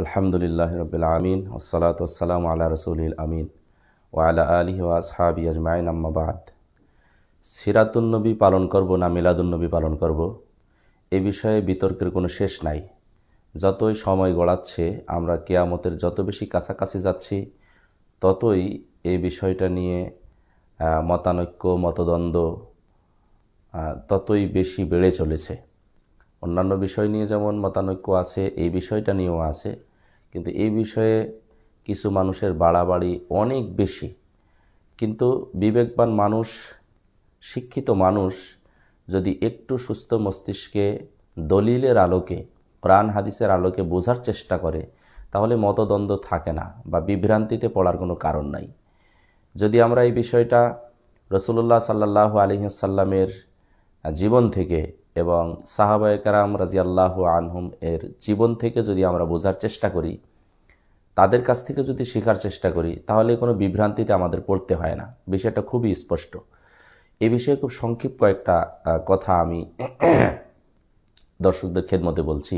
আলহামদুলিল্লাহ রবিল আমিন ওসলাত ওসালাম আল্লাহ রসুল আমিন ওয়ালা আলিহি ওয়াসহাবি আজমাইন আম্মাবাদ সিরাতুন্নবী পালন করব না মিলাদুন্নবী পালন করব, এ বিষয়ে বিতর্কের কোনো শেষ নাই। যতই সময় গড়াচ্ছে, আমরা কেয়ামতের যত বেশি কাছাকাছি যাচ্ছি, ততই এই বিষয়টা নিয়ে মতানৈক্য, মতদ্বন্দ্ব ততই বেশি বেড়ে চলেছে। অন্যান্য বিষয় নিয়ে যেমন মতানৈক্য আছে, এই বিষয়টা নিয়েও আছে। কিন্তু এই বিষয়ে কিছু মানুষের বাড়াবাড়ি অনেক বেশি। কিন্তু বিবেকবান মানুষ, শিক্ষিত মানুষ যদি একটু সুস্থ মস্তিষ্কে দলিলের আলোকে প্রাণ হাদিসের আলোকে বোঝার চেষ্টা করে, তাহলে মতদ্বন্দ্ব থাকে না বা বিভ্রান্তিতে পড়ার কোনো কারণ নাই। যদি আমরা এই বিষয়টা রসুল্লাহ সাল্লাহ আলহিসাল্লামের জীবন থেকে এবং সাহাবায়ে কারাম রাজিয়াল্লাহ আনহুম এর জীবন থেকে যদি আমরা বোঝার চেষ্টা করি তাদের কাছ থেকে যদি শেখার চেষ্টা করি, তাহলে কোনো বিভ্রান্তিতে আমাদের পড়তে হয় না। বিষয়টা খুবই স্পষ্ট। এ বিষয়ে খুব সংক্ষিপ্ত কয়েকটা কথা আমি দর্শকদের খেদমতে বলছি।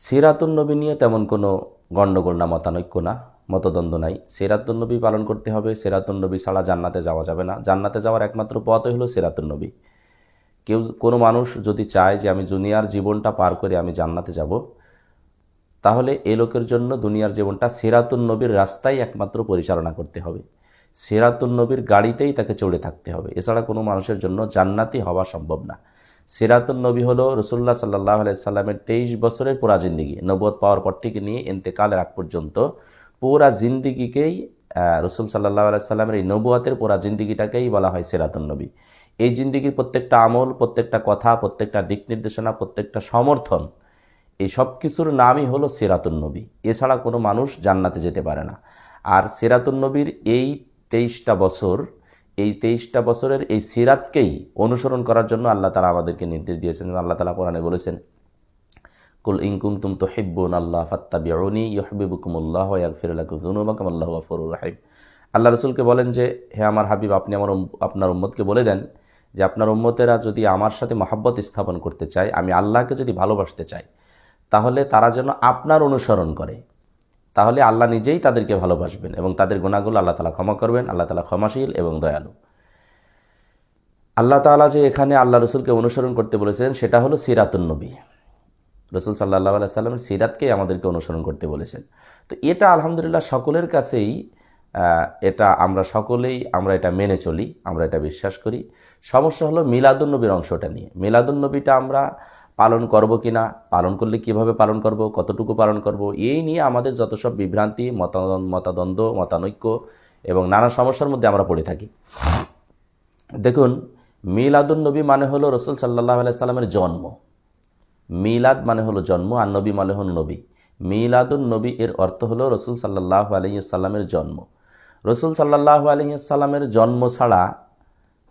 সিরাতুন্নবী নিয়ে তেমন কোনো গণ্ডগোল না, মতানৈক্য না, মতদ্বন্দ্ব নাই। সিরাতুন্নবী পালন করতে হবে সিরাতুন্নবী ছাড়া জান্নাতে যাওয়া যাবে না। জান্নাতে যাওয়ার একমাত্র পথই হলো সিরাতুন্নবী কেউ, কোনো মানুষ যদি চায় যে আমি দুনিয়ার জীবনটা পার করে আমি জান্নাতে যাব তাহলে এ লোকের জন্য দুনিয়ার জীবনটা সিরাতুন নবীর রাস্তায় একমাত্র পরিচালনা করতে হবে। সিরাতুন নবীর গাড়িতেই তাকে চড়ে থাকতে হবে। এছাড়া কোনো মানুষের জন্য জান্নাতি হওয়া সম্ভব না। সিরাতুন নবী হলো রসুল্লাহ সাল্লাহ সাল্লামের তেইশ বছরের পুরা জিন্দিগি। নবদ পাওয়ার পর থেকে নিয়ে এন্তেকালের আগ পর্যন্ত পুরা জিন্দিগিকেই রসুল সাল্লাহ সাল্লামের এই নবুয়াতের পুরা জিন্দিগিটাকেই বলা হয় সিরাতুন নবী। এই জিন্দিগির প্রত্যেকটা আমল, প্রত্যেকটা কথা, প্রত্যেকটা দিক নির্দেশনা, প্রত্যেকটা সমর্থন এই সব কিছুর নামই হলো সিরাতুন নবী। এছাড়া কোনো মানুষ জান্নাতে যেতে পারে না। আর সিরাতুন নবীর এই তেইশটা বছর, এই তেইশটা বছরের এই সিরাতকেই অনুসরণ করার জন্য আল্লাহ তালা আমাদেরকে নির্দেশ দিয়েছেন। আল্লাহ তালা কোরআনে বলেছেন, কুল ইনকুম তুম তো হিব্বুন আল্লাহ ফাত্তাবিউনি ইহবিবুকুমুল্লাহ আল্লাহু গফুরুর রাহিম। আল্লাহ রসুলকে বলেন যে, হে আমার হাবিব, আপনি আমার আপনার উম্মতকে বলে দেন যে, আপনার উম্মতেরা যদি আমার সাথে মহাব্বত স্থাপন করতে চায়, আমি আল্লাহকে যদি ভালোবাসতে চাই তাহলে তারা যেন আপনার অনুসরণ করে। তাহলে আল্লাহ নিজেই তাদেরকে ভালোবাসবেন এবং তাদের গুণাগুলো আল্লাহ তালা ক্ষমা করবেন, আল্লাহ তালা ক্ষমাশীল এবং দয়ালু। আল্লাহ তাআলা যে এখানে আল্লাহ রসুলকে অনুসরণ করতে বলেছেন, সেটা হলো সিরাতুন নবী। রসুল সাল্লাহ সাল্লামের সিরাতকেই আমাদেরকে অনুসরণ করতে বলেছেন। তো এটা আলহামদুলিল্লাহ সকলের কাছেই এটা আমরা সকলেই, আমরা এটা মেনে চলি, আমরা এটা বিশ্বাস করি। সমস্যা হলো মিলাদুন্নবীর অংশটা নিয়ে। মিলাদুন্নবীটা আমরা পালন করব কি না পালন করলে কীভাবে পালন করব, কতটুকু পালন করব, এই নিয়ে আমাদের যত সব বিভ্রান্তি মতাদ্বন্দ্ব, মতানৈক্য এবং নানা সমস্যার মধ্যে আমরা পড়ে থাকি। দেখুন, মিলাদুন নবী মানে হলো রসুল সাল্লাহ সাল্লামের জন্ম। মিলাদ মানে হলো জন্ম আর নবী মানে হল নবী। মিলাদুন নবী এর অর্থ হলো রসুল সাল্লাহ আলহিসাল্লামের জন্ম। রসুল সাল্লাহ আলহিসাল্লামের জন্ম ছাড়া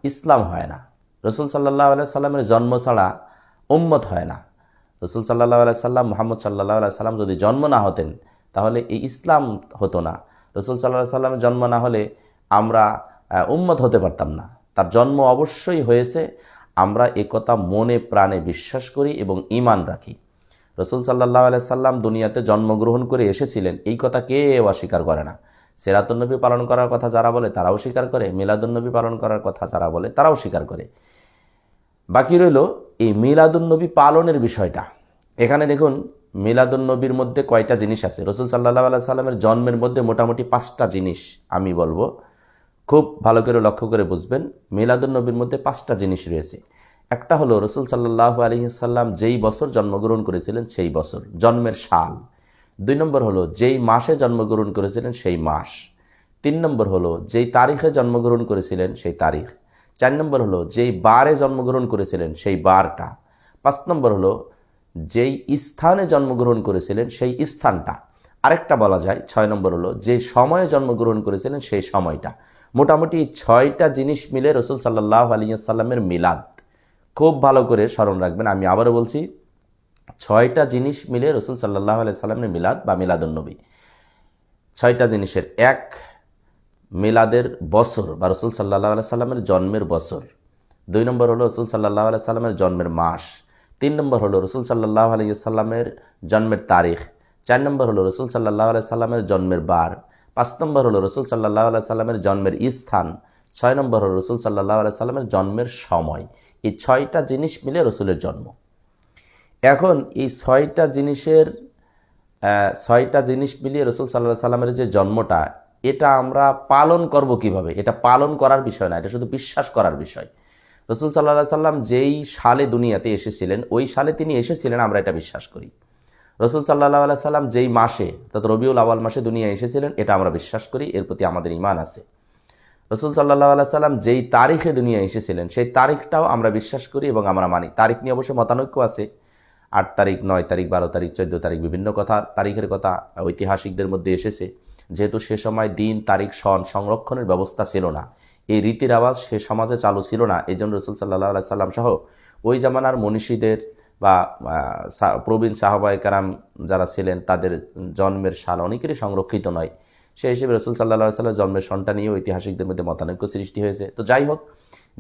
ইসলাম হয় না। রসুল সাল্লাহ সাল্লামের জন্ম ছাড়া উম্মত হয় না। রসুল সাল্লাহ আলাই সাল্লাম, মোহাম্মদ সাল্লাহ আলাই সাল্লাম যদি জন্ম না হতেন, তাহলে এই ইসলাম হতো না। রসুল সাল্লাহ সাল্লামের জন্ম না হলে আমরা উম্মত হতে পারতাম না। তার জন্ম অবশ্যই হয়েছে, আমরা একথা মনে প্রাণে বিশ্বাস করি এবং ইমান রাখি। রসুল সাল্লাহ আলাই সাল্লাম দুনিয়াতে জন্মগ্রহণ করে এসেছিলেন, এই কথা কেউ অস্বীকার করে না। সেরাতুন্নবী পালন করার কথা যারা বলে, তারাও স্বীকার করে। মিলাদুন্নবী পালন করার কথা যারা বলে, তারাও স্বীকার করে। বাকি রইল এই মিলাদুন্নবী পালনের বিষয়টা। এখানে দেখুন, মিলাদুন্নবীর মধ্যে কয়টা জিনিস আছে? রসুল সাল্লাহ আল্লাহ সাল্লামের জন্মের মধ্যে মোটামুটি পাঁচটা জিনিস আমি বলব। খুব ভালো করে লক্ষ্য করে বুঝবেন, মিলাদুন্নবীর মধ্যে পাঁচটা জিনিস রয়েছে। একটা হলো, রসুল সাল্লাহ আলহিসাল্লাম যেই বছর জন্মগ্রহণ করেছিলেন সেই বছর, জন্মের সাল। দুই নম্বর হলো, যেই মাসে জন্মগ্রহণ করেছিলেন সেই মাস। তিন নম্বর হলো, যেই তারিখে জন্মগ্রহণ করেছিলেন সেই তারিখ। চার নম্বর হলো, যেই বারে জন্মগ্রহণ করেছিলেন সেই বারটা। পাঁচ নম্বর হলো, যেই স্থানে জন্মগ্রহণ করেছিলেন সেই স্থানটা। আরেকটা বলা যায়, ছয় নম্বর হলো, যে সময়ে জন্মগ্রহণ করেছিলেন সেই সময়টা। মোটামুটি ছয়টা জিনিস মিলে রসুল সাল্লাহ আলিয়াল্লামের মিলাদ। খুব ভালো করে স্মরণ রাখবেন, আমি আবারও বলছি, ছয়টা জিনিস মিলে রসুল সাল্লাহ আলাই সাল্লামের মিলাদ বা মিলাদুন্নবী ছয়টা জিনিসের এক মিলাদের বছর বা রসুল সাল্লাহ আলাই সাল্লামের জন্মের বছর। দুই নম্বর হলো রসুল সাল্লাহ আলাই সাল্লামের জন্মের মাস। তিন নম্বর হলো রসুল সাল্লাহ আলাই সাল্লামের জন্মের তারিখ। চার নম্বর হলো রসুল সাল্লাহ আলাই সাল্লামের জন্মের বার। পাঁচ নম্বর হলো রসুল সাল্লাহ আলাই সাল্লামের জন্মের স্থান। ছয় নম্বর হলো রসুল সাল্লাহ আলাই সাল্লামের জন্মের সময়। এই ছয়টা জিনিস মিলে রসুলের জন্ম। এখন এই ছয়টা জিনিসের ছয়টা জিনিস মিলিয়ে রসুল সাল্লাহ সাল্লামের যে জন্মটা এটা আমরা পালন করব কীভাবে? এটা পালন করার বিষয় না, এটা শুধু বিশ্বাস করার বিষয়। রসুল সাল্লাহ সাল্লাম যেই সালে দুনিয়াতে এসেছিলেন, ওই সালে তিনি এসেছিলেন, আমরা এটা বিশ্বাস করি। রসুল সাল্লাহ আল্লাহ সাল্লাম যেই মাসে, অর্থাৎ রবিউল আওয়াল মাসে দুনিয়া এসেছিলেন, এটা আমরা বিশ্বাস করি, এর প্রতি আমাদের ইমান আছে। রসুল সাল্লাহ আল্লাহ সাল্লাম যেই তারিখে দুনিয়া এসেছিলেন, সেই তারিখটাও আমরা বিশ্বাস করি এবং আমরা মানি। তারিখ নিয়ে অবশ্যই মতানৈক্য আছে। আট তারিখ, নয় তারিখ, বারো তারিখ, চোদ্দ তারিখ বিভিন্ন কথা, তারিখের কথা ঐতিহাসিকদের মধ্যে এসেছে। যেহেতু সে সময় দিন, তারিখ, সন সংরক্ষণের ব্যবস্থা ছিল না। এই রীতির আওয়াজ সে সমাজে চালু ছিল না। এই জন্য রসুল সাল্লাহ সাল্লাম সহ ওই জামানার মনীষীদের বা প্রবীণ সাহবায় কারাম যারা ছিলেন, তাদের জন্মের সাল অনেকেরই সংরক্ষিত নয়। সেই হিসেবে রসুল সাল্লাহ সাল্লাম জন্মের সনটা নিয়ে ঐতিহাসিকদের মধ্যে মতানৈক্য সৃষ্টি হয়েছে। তো যাই হোক,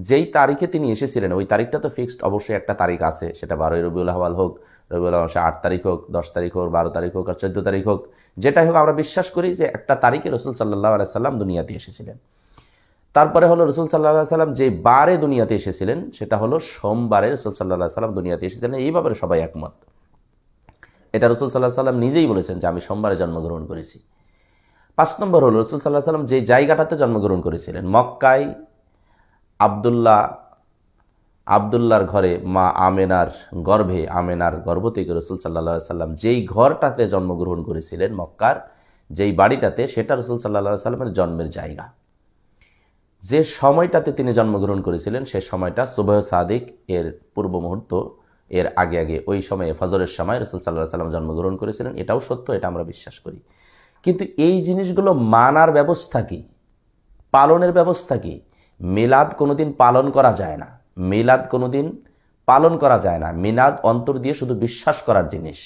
যেই তারিখে তিনি এসেছিলেন, ওই তারিখটা তো ফিক্সড অবশ্যই একটা তারিখ আছে, সেটা বারোই রবিউল আহ্বাল হোক রবিউল আহ্বাল আট তারিখ হোক, দশ তারিখ হোক, বারো তারিখ হোক আর চোদ্দ তারিখ হোক, যেটাই হোক, আমরা বিশ্বাস করি যে একটা তারিখে রসুল সাল্লাহ সাল্লাম দুনিয়াতে এসেছিলেন। তারপরে হলো রসুল সাল্লাহ সাল্লাম যে বারে দুনিয়াতে এসেছিলেন, সেটা হলো সোমবারে রসুল সাল্লাহ সাল্লাম দুনিয়াতে এসেছিলেন। এই ব্যাপারে সবাই একমত। এটা রসুল সাল্লাহ সাল্লাম নিজেই বলেছেন যে আমি সোমবারে জন্মগ্রহণ করেছি। পাঁচ নম্বর হলো রসুল সাল্লাহ সাল্লাম যে জায়গাটাতে জন্মগ্রহণ করেছিলেন, মক্কায় আবদুল্লাহ আবদুল্লাহর ঘরে মা আমেনার গর্ভে, আমেনার গর্ভ থেকে রসুল সাল্লাহ সাল্লাম যেই ঘরটাতে জন্মগ্রহণ করেছিলেন মক্কার, যেই বাড়িটাতে, সেটা রসুল সাল্লাহ সাল্লামের জন্মের জায়গা। যে সময়টাতে তিনি জন্মগ্রহণ করেছিলেন, সে সময়টা সুবহ সাদিক এর পূর্ব মুহূর্ত, এর আগে আগে ওই সময়ে ফজরের সময় রসুল সাল্লাহ সাল্লাম জন্মগ্রহণ করেছিলেন, এটাও সত্য, এটা আমরা বিশ্বাস করি। কিন্তু এই জিনিসগুলো মানার ব্যবস্থা কি? পালনের ব্যবস্থা কি? মেলাদ কোনোদিন পালন করা যায় না। মিলাদ কোনোদিন পালন করা যায় না। মিলাদ অন্তর দিয়ে শুধু বিশ্বাস করার জিনিস,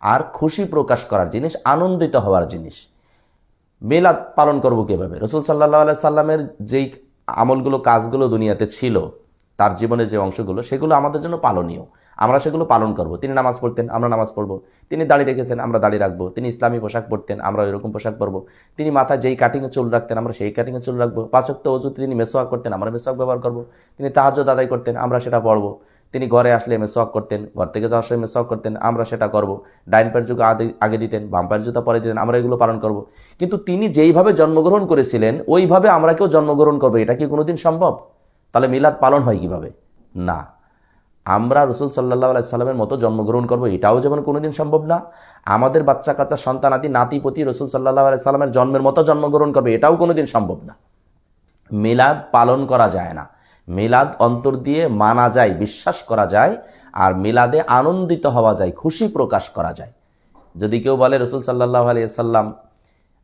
আর খুশি প্রকাশ করার জিনিস, আনন্দিত হওয়ার জিনিস। মিলাদ পালন করব কীভাবে? রসুল সাল্লাহ সাল্লামের যেই আমলগুলো, কাজগুলো দুনিয়াতে ছিল, তার জীবনের যে অংশগুলো, সেগুলো আমাদের জন্য পালনীয়। আমরা সেগুলো পালন করব। তিনি নামাজ পড়তেন, আমরা নামাজ পড়ব। তিনি দাড়ি রেখেছেন, আমরা দাড়ি রাখব। তিনি ইসলামী পোশাক পরতেন, আমরা এরকম পোশাক পরবো। তিনি মাথায় যেই কাটিংয়ে চুল রাখতেন, আমরা সেই কাটিংয়ে চুল রাখব। পাঁচক্ত অজুতে তিনি মেসোয়াক করতেন, আমরা মেসোয়াক ব্যবহার করব। তিনি তাহাজ্জুদ আদায় করতেন, আমরা সেটা পড়ব। তিনি ঘরে আসলে মেসোয়াক করতেন, ঘর থেকে যাওয়ার সময় মেসোয়াক করতেন, আমরা সেটা করব। ডাইন পায়ের যুগ আগে দিতেন, বাম পায়ের জুতা পরে দিতেন, আমরা এগুলো পালন করব। কিন্তু তিনি যেইভাবে জন্মগ্রহণ করেছিলেন, ওইভাবে আমরা কেউ জন্মগ্রহণ করব। এটা কি কোনোদিন সম্ভব? তাহলে মিলাদ পালন হয় কীভাবে? না। আমরা রসুল সাল্লাহ সাল্লামের মতো জন্মগ্রহণ করব, এটাও যেমন কোনোদিন সম্ভব না। আমাদের বাচ্চা কাচ্চা, সন্তান সন্তানাদি নাতিপতি রসুল সাল্লাহ সাল্লামের জন্মের মতো জন্মগ্রহণ করবে, এটাও কোনোদিন সম্ভব না। মিলাদ পালন করা যায় না। মিলাদ অন্তর দিয়ে মানা যায়, বিশ্বাস করা যায়, আর মিলাদে আনন্দিত হওয়া যায়, খুশি প্রকাশ করা যায়। যদি কেউ বলে, রসুল সাল্লাহ আলিয়াল্লাম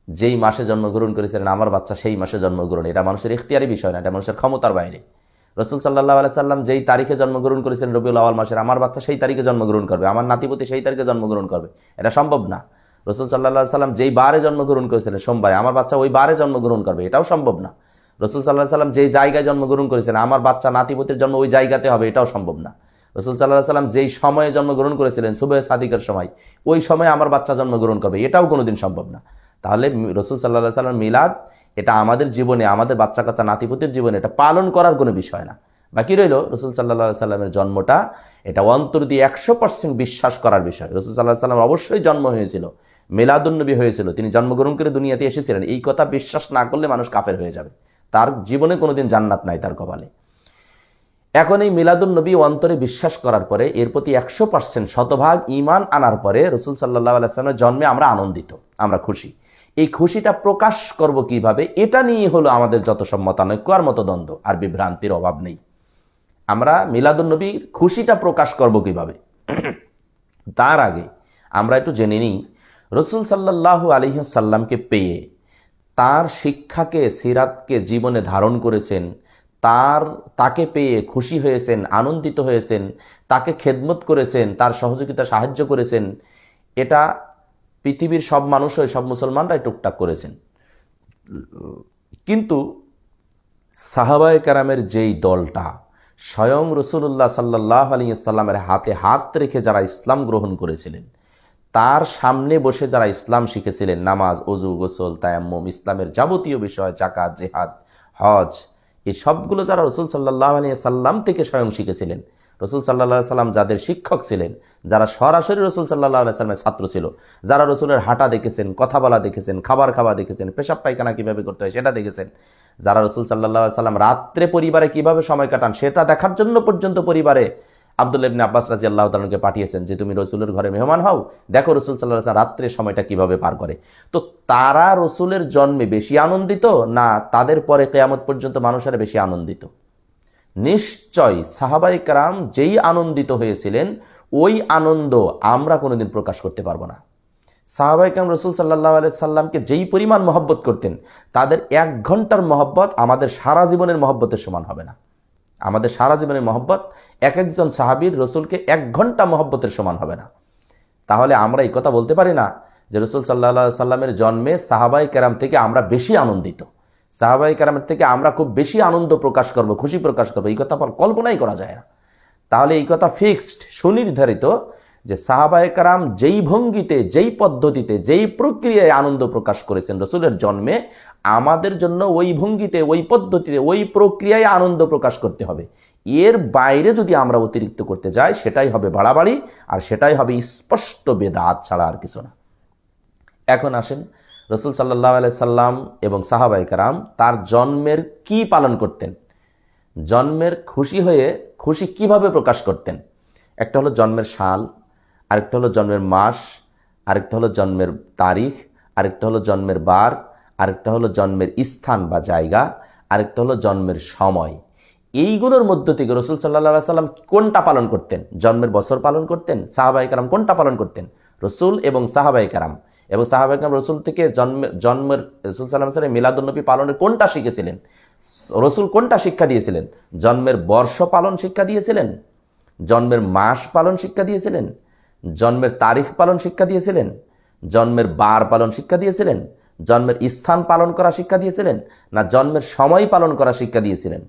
যেই মাসে জন্মগ্রহণ করেছিলেন, আমার বাচ্চা সেই মাসে জন্মগ্রহণ, এটা মানুষের ইখতিয়ারি বিষয় না, এটা মানুষের ক্ষমতার বাইরে। রসুল সাল্লাহ আলাই সাল্লাম যেই তারিখে জন্মগ্রহণ করেছেন রবিউল আওয়াল মাসের, আমার বাচ্চা সেই তারিখে জন্মগ্রহণ করবে, আমার নাতিপতি সেই তারিখে জন্মগ্রহণ করবে। এটা সম্ভব না। রসুল সাল্লাহ সাল্লাম যেই বারে জন্মগ্রহণ করেছিলেন, সোমবারে, আমার বাচ্চা ওই বারে জন্মগ্রহণ করবে, এটাও সম্ভব না। রসুল সাল্লাহ সাল্লাম যেই জায়গায় জন্মগ্রহণ করেছেন আমার বাচ্চা নাতিপতির জন্ম ওই জায়গাতে হবে, এটাও সম্ভব না। রসুল সাল্লাহ সাল্লাম যেই সময়ে জন্মগ্রহণ করেছিলেন, সুবেহ সাদিকের সময়, ওই সময় আমার বাচ্চা জন্মগ্রহণ করবে, এটাও কোনোদিন সম্ভব না। তাহলে রসুল সাল্লাহ সাল্লাম মিলাদ এটা আমাদের জীবনে, আমাদের বাচ্চা কাচ্চা নাতিপুতির জীবনে এটা পালন করার কোনো বিষয় না। বাকি রইল রসুল সাল্লাহ সাল্লামের জন্মটা, এটা অন্তর দিয়ে একশো পার্সেন্ট বিশ্বাস করার বিষয়। রসুল সাল্লাহ সাল্লাম অবশ্যই জন্ম হয়েছিল, মেলাদুন্নবী হয়েছিল, তিনি জন্মগ্রহণ করে দুনিয়াতে এসেছিলেন। এই কথা বিশ্বাস না করলে মানুষ কাফের হয়ে যাবে। তার জীবনে কোনোদিন জান্নাত নাই তার কপালে। এখন এই মিলাদুল নবী অন্তরে বিশ্বাস করার পরে এর প্রতি একশো পার্সেন্ট শতভাগ ইমান আনার পরে রসুল সাল্লাহ আলাইসলামের জন্মে আমরা আনন্দিত, আমরা খুশি। এই খুশিটা প্রকাশ করব কীভাবে? এটা নিয়ে হলো আমাদের যত সব মতানৈক্য আর মতদ্বন্দ্ব, আর বিভ্রান্তির অভাব নেই। আমরা মিলাদুল নবীর খুশিটা প্রকাশ করব কীভাবে? তার আগে আমরা একটু জেনে নিই, রসুল সাল্লাহ আলিহাসাল্লামকে পেয়ে তার শিক্ষাকে, সিরাতকে জীবনে ধারণ করেছেন, তার, তাকে পেয়ে খুশি হয়েছেন, আনন্দিত হয়েছেন, তাকে খেদমত করেছেন, তার সহযোগিতা সাহায্য করেছেন, এটা পৃথিবীর সব মানুষই সব মুসলমানরাই টুকটাক করেছেন। কিন্তু সাহাবায় কারামের যেই দলটা, স্বয়ং রসুল্লাহ সাল্লাহ আলী হাতে হাত রেখে যারা ইসলাম গ্রহণ করেছিলেন, তার সামনে বসে যারা ইসলাম শিখেছিলেন, নামাজ অজু গোসল, তায়াম্মম, ইসলামের যাবতীয় বিষয় জাকাত জেহাদ, হজ, এই সবগুলো যারা রসুল সাল্লাহ আলিয়া সাল্লাম থেকে স্বয়ং শিখেছিলেন রসুল সাল্লাহ সাল্লাম যাদের শিক্ষক ছিলেন, যারা সরাসরি রসুল সাল্লাহ সাল্লামের ছাত্র ছিল, যারা রসুলের হাঁটা দেখেছেন, কথা বলা দেখেছেন, খাবার খাওয়া দেখেছেন, পেশাব পায়খানা কীভাবে করতে হয় সেটা দেখেছেন, যারা রসুল সাল্লাহ সাল্লাম রাত্রে পরিবারে কীভাবে সময় কাটান সেটা দেখার জন্য পর্যন্ত পরিবারে আব্দুল ইবনে আব্বাস রাজি আল্লাহ তালকে পাঠিয়েছেন যে, তুমি রসুলের ঘরে মেহমান হও, দেখো রসুল সাল্লাহ সাল্লাম রাত্রে সময়টা কীভাবে পার করে। তো তারা রসুলের জন্মে বেশি আনন্দিত না তাদের পরে কেয়ামত পর্যন্ত মানুষেরা বেশি আনন্দিত? নিশ্চয় সাহাবাই কারাম যেই আনন্দিত হয়েছিলেন, ওই আনন্দ আমরা কোনোদিন প্রকাশ করতে পারব না। সাহাবাই কাম রসুল সাল্লাহ আলাই সাল্লামকে যেই পরিমাণ মহব্বত করতেন, তাদের এক ঘণ্টার মহব্বত আমাদের সারা জীবনের মহব্বতের সমান হবে না। আমাদের সারা জীবনের মহব্বত এক একজন সাহাবির রসুলকে এক ঘণ্টা মহব্বতের সমান হবে না। তাহলে আমরা এই কথা বলতে পারি না যে রসুল সাল্লাহ সাল্লামের জন্মে সাহাবাই কেরাম থেকে আমরা বেশি আনন্দিত। সাহাবাই কেরামের থেকে আমরা খুব বেশি আনন্দ প্রকাশ করব, খুশি প্রকাশ করব, এই কথা কল্পনাই করা যায় না। তাহলে এই কথা ফিক্সড সুনির্ধারিত যে সাহাবায় কারাম যেই ভঙ্গিতে, যেই পদ্ধতিতে, যেই প্রক্রিয়ায় আনন্দ প্রকাশ করেছেন রসুলের জন্মে, আমাদের জন্য ওই ভঙ্গিতে, ওই পদ্ধতিতে, ওই প্রক্রিয়ায় আনন্দ প্রকাশ করতে হবে। এর বাইরে যদি আমরা অতিরিক্ত করতে যাই, সেটাই হবে বাড়াবাড়ি, আর সেটাই হবে স্পষ্ট বেদাত ছাড়া আর কিছু না। এখন আসেন রসুল সাল্লাহ সাল্লাম এবং সাহাবাই কারাম তার জন্মের কি পালন করতেন? জন্মের খুশি হয়ে খুশি কীভাবে প্রকাশ করতেন? একটা হলো জন্মের সাল, আরেকটা হলো জন্মের মাস, আরেকটা হলো জন্মের তারিখ, আরেকটা হলো জন্মের বার, আরেকটা হলো জন্মের স্থান বা জায়গা, আরেকটা হলো জন্মের সময়। এইগুলোর মধ্য থেকে রসুল সাল্লাহ সাল্লাম কোনটা পালন করতেন? জন্মের বছর পালন করতেন? সাহাবাই কারাম কোনটা পালন করতেন? রসুল এবং সাহাবাই কারাম। এবং সাহাবাই কারাম রসুল থেকে জন্মের জন্মের, রসুল সাল্লাম সাল্লাম মিলাদুলনবী পালনের কোনটা শিখেছিলেন? রসুল কোনটা শিক্ষা দিয়েছিলেন? জন্মের বর্ষ পালন শিক্ষা দিয়েছিলেন? জন্মের মাস পালন শিক্ষা দিয়েছিলেন? জন্মের তারিখ পালন শিক্ষা দিয়েছিলেন? জন্মের বার পালন শিক্ষা দিয়েছিলেন? জন্মের স্থান পালন করা শিক্ষা দিয়েছিলেন? না জন্মের সময় পালন করা শিক্ষা দিয়েছিলেন?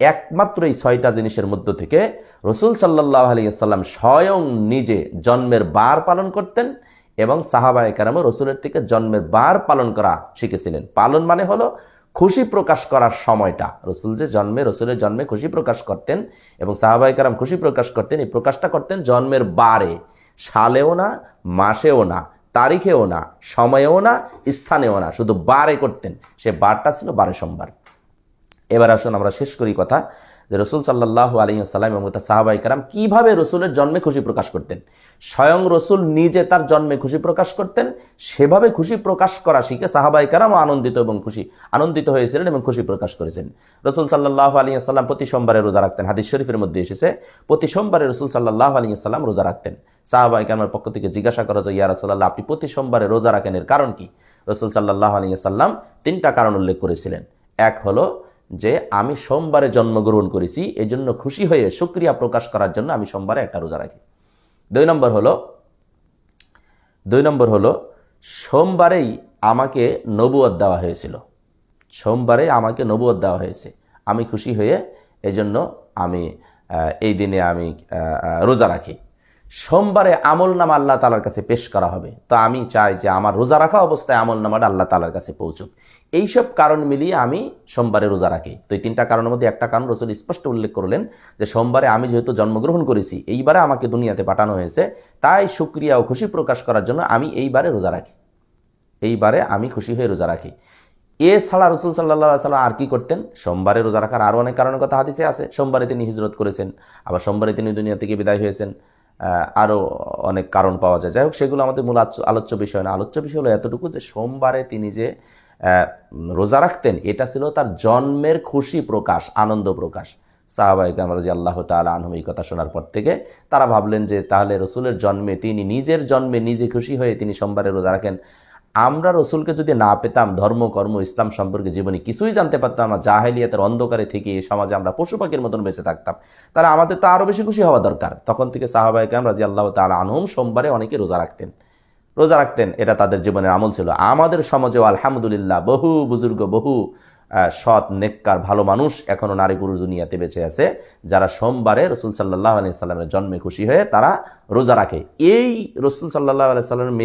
একমাত্র এই ছয়টা জিনিসের মধ্য থেকে রসুল সাল্লাহ আলিয়াল্লাম স্বয়ং নিজে জন্মের বার পালন করতেন এবং সাহাবায় কারামও রসুলের থেকে জন্মের বার পালন করা শিখেছিলেন। পালন মানে হলো খুশি প্রকাশ করার সময়টা। রসুল যে জন্মে, রসুলের জন্মে খুশি প্রকাশ করতেন এবং সাহাবাই কারাম খুশি প্রকাশ করতেন, এই প্রকাশটা করতেন জন্মের বারে। সালেও না, মাসেও না, তারিখেও না, সময়েও না, স্থানেও না, শুধু বারে করতেন। সে বারটা ছিল বারে সোমবার। এবার আসুন আমরা শেষ করি কথা। যে রসুল সাল্লাহ আলিয়াল্লাম এবং তার সাহাবাই কারাম কীভাবে রসুলের জন্মে খুশি প্রকাশ করতেন? স্বয়ং রসুল নিজে তার জন্মে খুশি প্রকাশ করতেন, সেভাবে খুশি প্রকাশ করা শিখে সাহাবাই কারামও আনন্দিত এবং খুশি, আনন্দিত হয়েছিলেন এবং খুশি প্রকাশ করেছেন। রসুল সাল্লাহ আলিয়াল্লাম প্রতি সোমবারে রোজা রাখতেন। হাদিস শরীফের মধ্যে এসেছে, প্রতি সোমবারে রসুল সাল্লাহ আলিয়াল্লাম রোজা রাখতেন। সাহাবাই কারামের পক্ষ থেকে জিজ্ঞাসা করা যায়, ইয়া রসুল্লাহ আপনি প্রতি সোমবারে রোজা রাখেন, এর কারণ কি? রসুল সাল্লাহ আলিয়াল্লাম তিনটা কারণ উল্লেখ করেছিলেন। এক হলো যে আমি সোমবারে জন্মগ্রহণ করেছি এই জন্য খুশি হয়ে সুক্রিয়া প্রকাশ করার জন্য আমি সোমবারে একটা রোজা রাখি। দুই নম্বর হলো, দুই নম্বর হলো, সোমবারেই আমাকে নবুয়ত দেওয়া হয়েছিল। সোমবারে আমাকে নবুয়ত দেওয়া হয়েছে। আমি খুশি হয়ে এই জন্য আমি এই দিনে আমি রোজা রাখি। সোমবারে আমল নামা আল্লাহ তালার কাছে পেশ করা হবে। তো আমি চাই যে আমার রোজা রাখা অবস্থায় আমল নামাটা আল্লাহ তালার কাছে পৌঁছুক। এইসব কারণ মিলিয়ে আমি সোমবারে রোজা রাখি। তো এই তিনটা কারণের মধ্যে একটা কারণ রসুল স্পষ্ট উল্লেখ করলেন যে সোমবারে আমি যেহেতু জন্মগ্রহণ করেছি, এইবারে আমাকে দুনিয়াতে পাঠানো হয়েছে, তাই সুক্রিয়া ও খুশি প্রকাশ করার জন্য আমি এইবারে রোজা রাখি। এইবারে আমি খুশি হয়ে রোজা রাখি। এছাড়া রসুল সাল্লাহ সাল্লাম আর কি করতেন? সোমবারে রোজা রাখার আরও অনেক কারণের কথা হাদিসে আছে। সোমবারে তিনি হিজরত করেছেন, আবার সোমবারে তিনি দুনিয়া থেকে বিদায় হয়েছেন। আরও অনেক কারণ পাওয়া যায়। যাই হোক, সেগুলো আমাদের মূল আলোচ্য বিষয় না। আলোচ্য বিষয় হলো এতটুকু যে সোমবারে তিনি যে রোজা রাখতেন, এটা ছিল তার জন্মের খুশি প্রকাশ, আনন্দ প্রকাশ। সাহাবাহিক রাজি আল্লাহ তালা আনহম এই কথা শোনার পর থেকে তারা ভাবলেন যে, তাহলে রসুলের জন্মে, তিনি নিজের জন্মে নিজে খুশি হয়ে তিনি সোমবারে রোজা রাখেন। আমরা রসুলকে যদি না পেতাম, ধর্ম, কর্ম, ইসলাম সম্পর্কে জীবনে কিছুই জানতে পারতাম না, জাহেলিয়াতের অন্ধকারে থেকে এই সমাজে আমরা পশু পাখির মতন বেঁচে থাকতাম। তাহলে আমাদের তো আরও বেশি খুশি হওয়া দরকার। তখন থেকে সাহাবাহিকাম রাজি আল্লাহ তালা আনহুম সোমবারে অনেকে রোজা রাখতেন। রোজা রাখতেন, এটা তাদের জীবনের আমল ছিল। আমাদের সমাজেও আলহামদুলিল্লাহ বহু বুজুর্গ, বহু সৎ, নেককার, ভালো মানুষ এখনও নারী পুরুষ দুনিয়াতে বেঁচে আছে। যারা সোমবারে রসুল সাল্লাহ আলি সাল্লামের জন্মে খুশি হয়ে তারা রোজা রাখে। এই রসুল সাল্লাহ আলি সাল্লামের